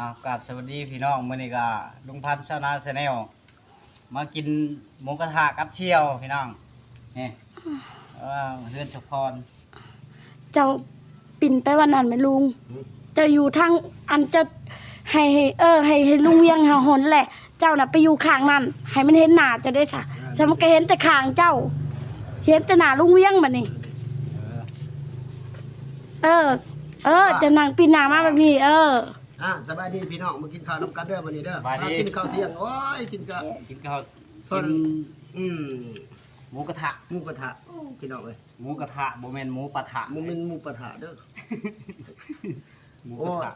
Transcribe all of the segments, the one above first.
อ้าวกราบสวัสดีพี่น้องมื้อนี้ก็ลุงพันธ์ชาวนาแนลมากินหมูกระทะกับเชี่ยวพี่น้องนี่เออเฮือนเฉพรเจ้าปิ่นไปวันนั้นไหมลุง เจ้าอยู่ทางอันเจะให้ให้เออ ให้ให้ลุงเวียงหาหนแหละ เจ้าน่ะไปอยู่ข้างนั้นให้มันเห็นหน้าเจ้าได้ซะฉันมันก็เห็นแต่ข้างเจ้าเห็นแต่หน้าลุงเวียงบัดนี้ เออ เออเออจะนั่งปีนหน้ามาแบบนี้ เออ อะสบายดีพี่น้องมากินข้าวน้ำกันเด้อวันนี้เด้อมากินข้าวเที่ยงโอ้ยกินกะกินข้าวเพิ่กินนอืมหมูกระทะหมูกระทะพี่น้องเอ้ยหมูกระทะบ่แม่นหมูปะทะหมูเป็นหมูกระทะเด้อ หมูกระทะ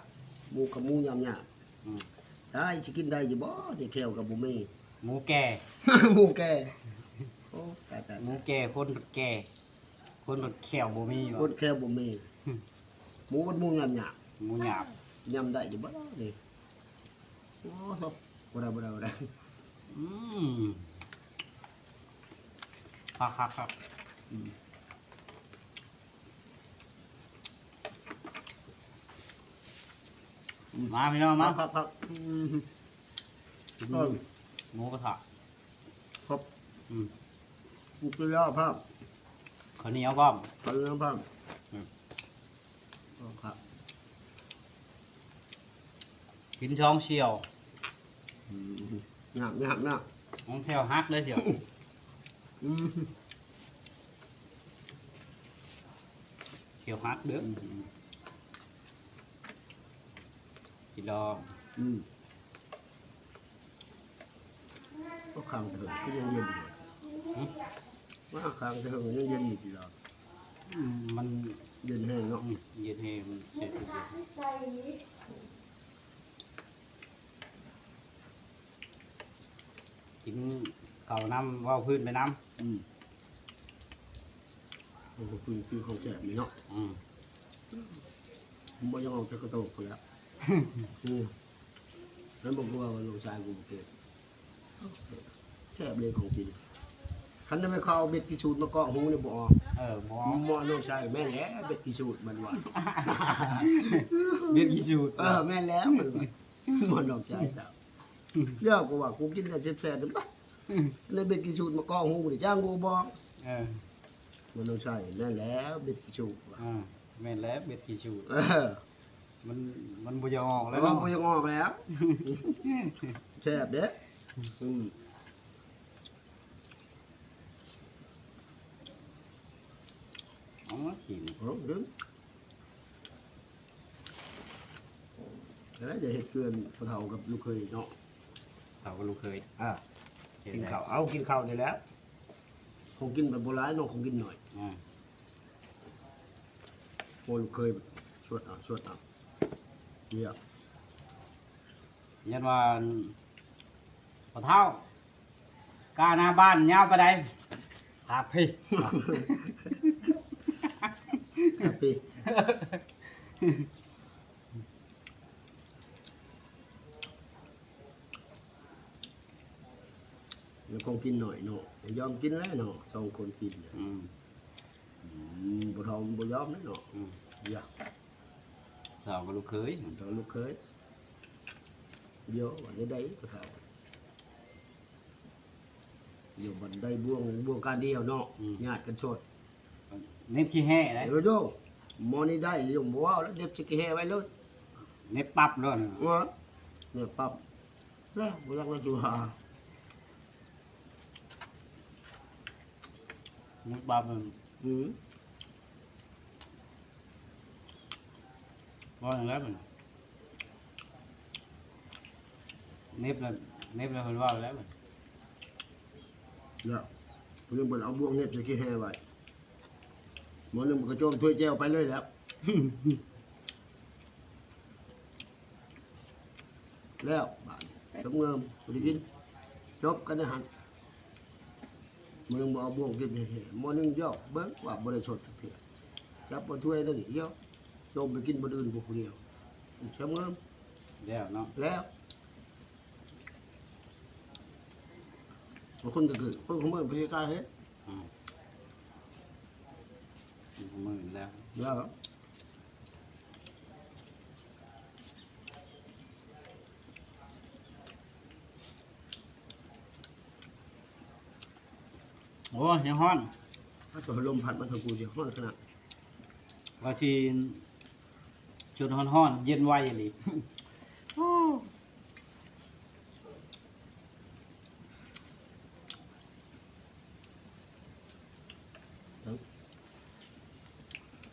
หมูกับหมูยำยอืมำได้สิกินได้อยู่บ่นี่แควกับบ่มี หมูแก่ หมูแก่โอ้ตายตายหมูแก่คนแก่ คนรถแขวบ่มีคบ่นแควบ่มีหมูกับหมูยำยหมูหยาบำ ยำได้อยู่บ่นี่โอ้โหบ่ได้บ่ได้บ่ได้อืมครับครับครับอืมมาพี่น้องมามาครับครับอืมกินเออหมูกระทะครับอืมกูกินแล้วครับข้าวเหนียวพร้อม ไปแล้วครับอืมอ๋อครับ กินช้องเชียวอืมยากยากยากน้องเชียวฮักเลยเชียวอืมเชียวฮักเด้ออกินดองอืมก็ขังเถอะก็ยังเย็นอยู่หึว่าขังเถอะยังเย็นอยู่ดีหรออืมมันเย็นแห้งเนาะอืมเย็นเฮมันเจ็บทุกอย่างกิ นเก่าวน้ำว่าวพื้นไปน้อืมโอ้โหคือคือของแจกนี่เนาะำอืมผมบ่ยังเอาแต่กระโตกไปแล้วอืมแล้วบอกว่าลงชายกูบ่เก็บแคบเลยของกินคันนั้นไม่เข้าเอาเบ็ดกิชูดมาเกาะหูเนี่ยบ่ออกเออหมอหมอน้องชายแม่นแล้วเบ็ดกิชูดมันว่า เรียกอีสูดเออแม่นแล้วมันว่าหมอน้องชายเจ้าเรียกกูว่ากูกินแต่แซ่บๆนั่นปะ เลยเบ็ดกิชูดมาเกาะหูนี่จ้างกูบ่เออมันต้องใช่แม่นแล้วเบ็ดกิชูดว่ะอ่าแม่นแล้วเบ็ดกี่สูดเออมันมันบุยออกแล้แล้ววมันเนาะก็ยังออกแล้วแซ่บเด้อืมอ๋อสินเอาดึงแล้วจะเห็ดเกลือนพอเท่ากับลูกเคยเนาะเราก็ลูกเคยอ่าเห็น กินแล้วข้าวเอากินข้าวได้แล้วคงกินแบบโบราณเนาะคงกินหน่อยอ่าโอ้ลูกเคยชวดเอาชวดเอาเยี่ยมยันว่าพอเท่ากล้าหน้าบ้านยาวไปไดครับพี่ ครับพี่ แล้วคงกินหน่อยเนาะยอมกินแล้วเนาะสองคนกินเนี่ยอืมอืมบ่ทองบ่ยอมนะเนาะอืมอย่าเราก็ลูกเคยตอนลูกเคยเดี๋ยววันนี้ได้ก็เท่าเดี๋ยววันได้บ่วงบ่วงการเดียวเนาะญาติกันโชดเน็บขี้แห่เลยเดี๋ยวโยหมอนี่ได้เดี๋ยวบ่เอาแล้วเด็บสิกแห่ไว้เลยเน็บปั๊บด้วยว่าเนี่ยปั๊บแล้วบ่อยากมาอยู่หา เน็บปั๊บมันอืมว่าอย่างไรมันเน็บแล้วเน็บแล้วมันว่าแล้วมันแล้วเพิ่นบ่เอาบ่วงเน็บสิกแห่ไว้หมอนึงมันก็โจมถ้วยแจวไปเลยแล้วแล้วบาดสมเงิมบ่ได้กินจบกันได้หัน มึงบ่เอาบ่วงกินให้หมอนึงย่อเบิ่งว่าบ่ได้สดจักเทื่อจับบ่ถ้วยนั่นนี่ย่อโจมไปกินบ่อื่นผู้เดียวสมเงิมแล้วเนาะแล้วบางคนก็เกิดคนขโมยบริการเฮ็ดอืมมือแล้วแล้ว อ้ยยังฮ้อนถ้าตัวลมพัดมาทางกูจะห้อนขนาดว่าชีจุดฮ้อนๆเย็นไวอีหลีโอ้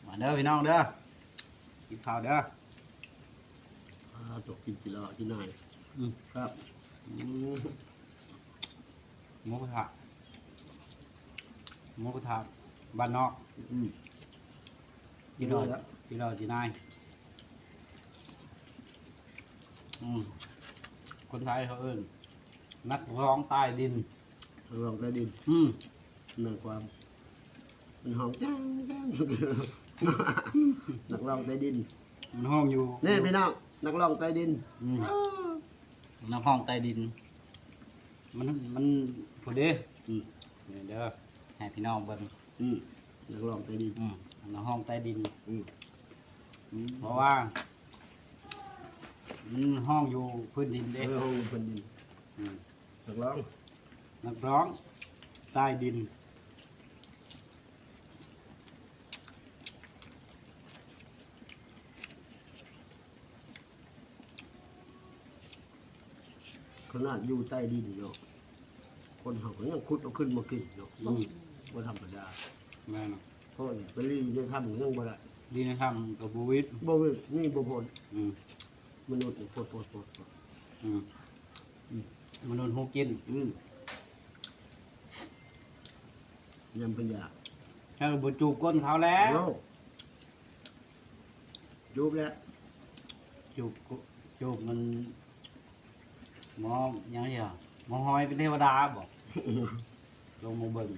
มาเด้อพี่น้องเด้อกินข้าวเด้ออ่าตกกินกีฬาที่นายอืมครับอืมหมูกระทะ หมูกระทะบ้านนอกอืมจีรอจีรอจีนายอืมคนไทยเขาเอิ้นนักร้องใต้ดิน ลองใต้ดินอืมหนึ่งความ มันห้องจ้างจ้างนักร้องใต้ดินมันห้องอยู่นี่พี่น้องนักร้องใต้ดินอืมนักห้องใต้ดิน มันมันผู้เด้อืมนี่เด้อ ให้พี่น้องเบิ่งอืมนักร้องใต้ดินอืมนักห้องใต้ดิน อืมอืมเพราะว่ามันห้องอยู่พื้นดินเอเด้อห้องเป็นดินอืมนักร้องนักร้องใต้ดิน ขนาดอยู่ใต้ดินเนาะคนเขาก็ยังขุดเอาขึ้นมากินเนาะอืม ว่าธรรมดาแม่นเพราะเนี่ยไปรีอยู่ในถ้ำยังบ่ได้ดีนะครับกับบูวิทบ่เว้ยนี่บ่พ้นอืมมนุษย์นี่โพดโพดโพดโพดอืมอืมมนุษย์หูกินอืมยำปัญญาถ้าบจูบก้นเขาแล้วโอ้จูบแล้วจูบกจูบมันหมอยังไงอะหมอหอยเป็นเทวดาบอกลงมาเบิ่ง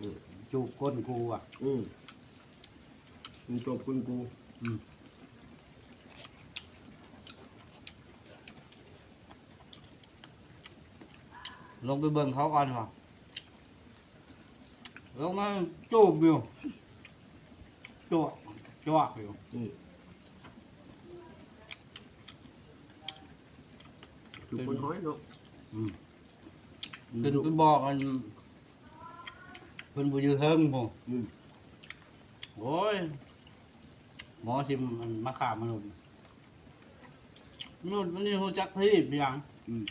อืม จูบก้นกูอะ อืมมึงจบคุณกูอืม ลงไปเบิ่งเขาก่อนวะลงมาจูบอยู่จวกจวกอยู่อืมจูบคนห้อยเนาะอืม ขึ้นไปบอกมัน เพิ่นบ่อยู่เฮิงพุ่นอืม โอ้ย หมอทิมมันมาฆ่ามนุษย์มนุษย์มันนี่ฮู้จักที่เพียงอืม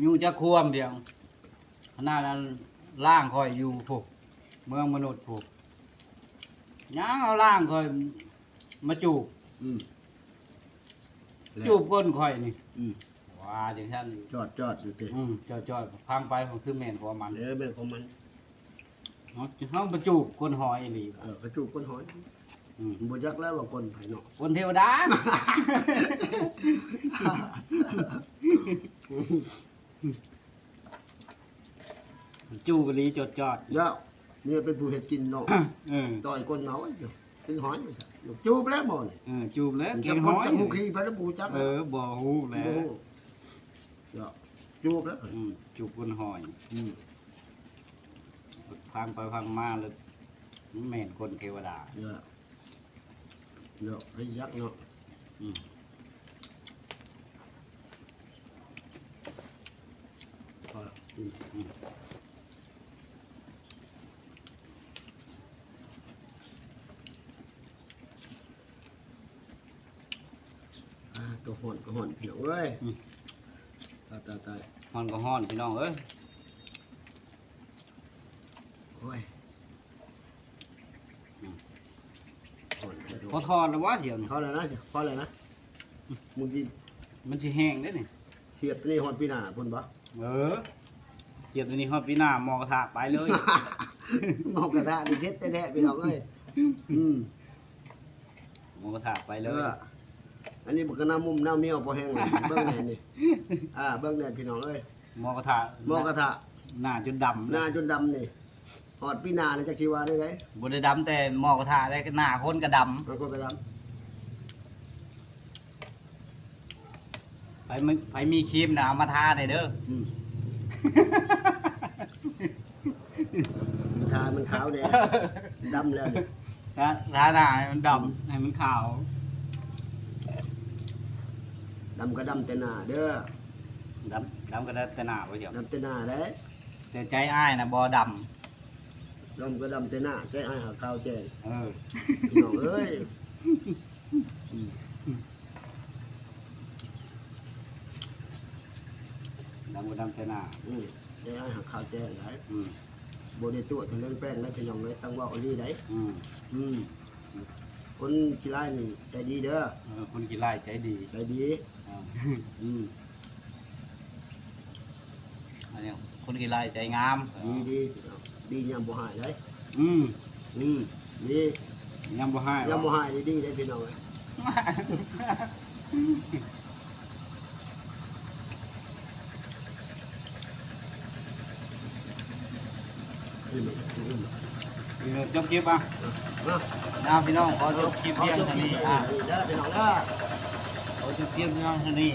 อยู่จักควมเพียงขนาดนั้นล่างคอยอยู่ผูกเมืองมนุษย์ผูกยังเอาล่างคอยมาจูบ อืม จูบก้นคอยนี่อืม ว่าจังซั่นนี่จอดจอดอยู่ติอืมจอยๆพังไปผมคือแม่นของมันเออแม่นของมันเนาะเฮาบ่จูบก้นหอยอีหลีเออก็จูบคนห้อยอืมบ่จักแล้วว่าคนไผเนาะคนเทวดา จูบอีหลีจดจอดเดี๋ยวเนี่ยเป็นผู้เฮ็ดกินเนาะเออต่อยคนเมาไอ้เดี๋ยวกินหอยไม่ใช่จูบแล้วบ่นี่เออจูบแล้วเก่จังบหคนอยจับหูขี้ไปแล้วบูจักเออบ่ฮู้แล้วโอ้ เดี๋ยวจูบแล้วอืมจูบคนหอยอืมพังไปพังมาแล้วแม่นคนเทวดาเดี๋ยวเดี๋ยวให้ยักษ์เนาะอืมพอละอืมอืมอ่าตัวหอนก็หอนเหี่ยวเว้ยอืมตายตายตายฮอนก็ฮ้อนพี่น้องเอ้ยโอ้ยหอนแค่ตัวพอทอดแล้วว่าเดี๋ยวนี้พอแล้วนะพอแล้วนะมึงกินมันสิแห้งได้อนี่เสียบตัวนี้หอนปีหน้าพุ่นปะเออเกียบตัวนี้ฮอดปีหน้าหมอกระทะไปเลยหมอกกระดาษนี่เช็ดแท้ๆพี่น้องเอ้ยอืมหมอกระทะไปเอเลย ออันนี้มันก็น้ำมุมน้ำเมียวพอแห้งเลยเบิ้งแหน่นี่อ่าเบิ้งแหน่พี่น้องเอ้ยหมอกระทะหมอกระทะหน้าจนดำหน้าจนดำนี่หอดปีหน้านี่จักชีวาได้ไงบ่ได้ดำแต่หมอกระทะได้หน้าคนก็ดมันคนไปดำไปมึไปมีครีมนะเอามาทาได้เด้อำอืมทามันขาวแดงดำแล้วนี่ทาทาหน้าให้มันดำให้มันขาว ดำก็ดำแต่หน้าเด้อดำดำก็ได้แต่หน้าไว้เดี๋ยวดำแต่หน้าเด้แต่ใจอ้ายนะบ่ดดำก็ดำแต่หน้าแก้ไอ้หาข้าวแจ้งำเออพี่น้องเอ้ยดำบ่ดำแต่หน้าอืมแก้ไอ้หาข้าวแจ้งได้อืมบได้ตัวทางเรื่องแป้งและพี่น้องเลยตั้งว่าเอาดีได้อืมอืม คนกีฬานี่ใจดีเด้อเออคนกี่ไล่ใจดีใจดีอ่าอืมอันนี้คนกี่ไล่ใจงามดีดีดียามบ่หายได้อืมอืมดียังบ่ให้ยามบ่หายดีดีได้พี่น้องเอ้ยอืมอืม เออจบคลิปอะมานะพี่น้องขอจบคลิปเพียงเท่านี้อะเด้อพี่น้องเด้อขอจบคลิปเพียงเท่านี้